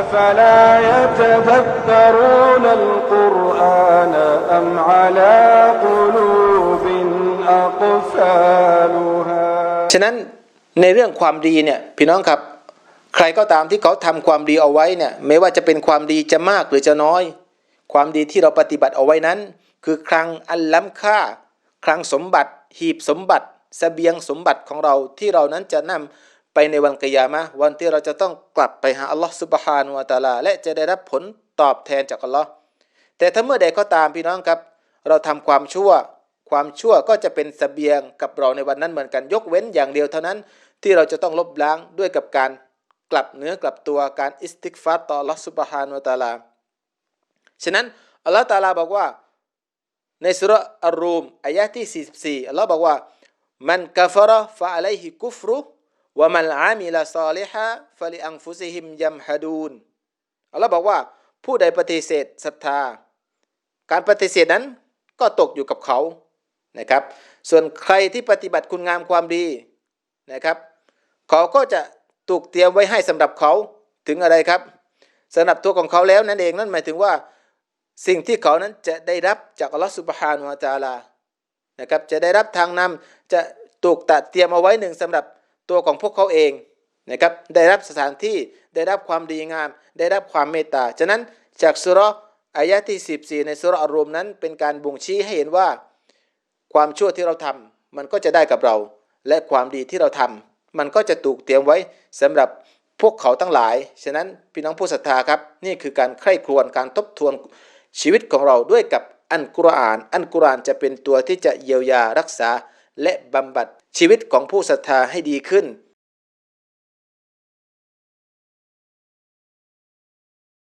أفلا يتذكرون القرآن أم على قلوب أقفالها ฉะนั้นในเรื่องความดีเนี่ยพี่น้องครับ ใครก็ตามที่เขาทำความดีเอาไว้เนี่ยไม่ว่าจะเป็นความดีจะมากหรือจะน้อย ความดีที่เราปฏิบัติเอาไว้นั้น คือคลังอันล้ำค่า คลังสมบัติ หีบสมบัติเสบียงสมบัติของเราที่เรานั้นจะนำ ไปในวันกิยามะวันที่เราจะต้องกลับไปหาอัลลอฮ์ซุบฮานุวะตาลา และจะได้รับผลตอบแทนจากอัลลอฮ์แต่ถ้าเมื่อใดก็ตามพี่น้องครับ เราทำความชั่ว ความชั่วก็จะเป็นเสบียงกับเราในวันนั้นเหมือนกันยกเว้นอย่างเดียวเท่านั้น ที่เราจะต้องลบล้างด้วยกับการกลับเนื้อกลับตัวการอิสติกฟาร์ต่ออัลลอฮ์ซุบฮานุวะตาลาฉะนั้นอัลลอฮ์ตาลาบอกว่าในสุรอัรรูมอายะที่ 44อัลลอฮ์บอกว่ามันกาฟรฟะอะลัยฮิกุฟรุ วะมันอามิลาซาลิฮะฟะลิอังฟุซิฮิมยัมฮะดูนอัลลอฮ์บอกว่าผู้ใดปฏิเสธศรัทธา การปฏิเสธนั้นก็ตกอยู่กับเขานะครับ ส่วนใครที่ปฏิบัติคุณงามความดีนะครับ เขาก็จะถูกเตรียมไว้ให้สำหรับเขาถึงอะไรครับสำหรับตัวของเขาแล้วนั่นเองนั่นหมายถึงว่าสิ่งที่เขานั้นจะได้รับจากอัลลอฮฺสุบฮานุวะตะอาลานะครับจะได้รับทางนำจะถูกตัดเตรียมเอาไว้หนึ่งสำหรับ ตัวของพวกเขาเองนะครับได้รับสถานที่ได้รับความดีงาม ได้รับความเมตตาฉะนั้นจากสุราะห์อายะที่ 14 ในสุรอัรรูมนั้น เป็นการบ่งชี้ให้เห็นว่า ความชั่วที่เราทำมันก็จะได้กับเรา และความดีที่เราทำมันก็จะถูกเตรียมไว้สำหรับพวกเขาทั้งหลาย ฉะนั้นพี่น้องผู้ศรัทธาครับ นี่คือการใคร่ครวญการทบทวนชีวิตของเราด้วยกับอันกุรอาน อันกุรอานจะเป็นตัวที่จะเยียวยารักษา และบำบัดชีวิตของผู้ศรัทธาให้ดีขึ้น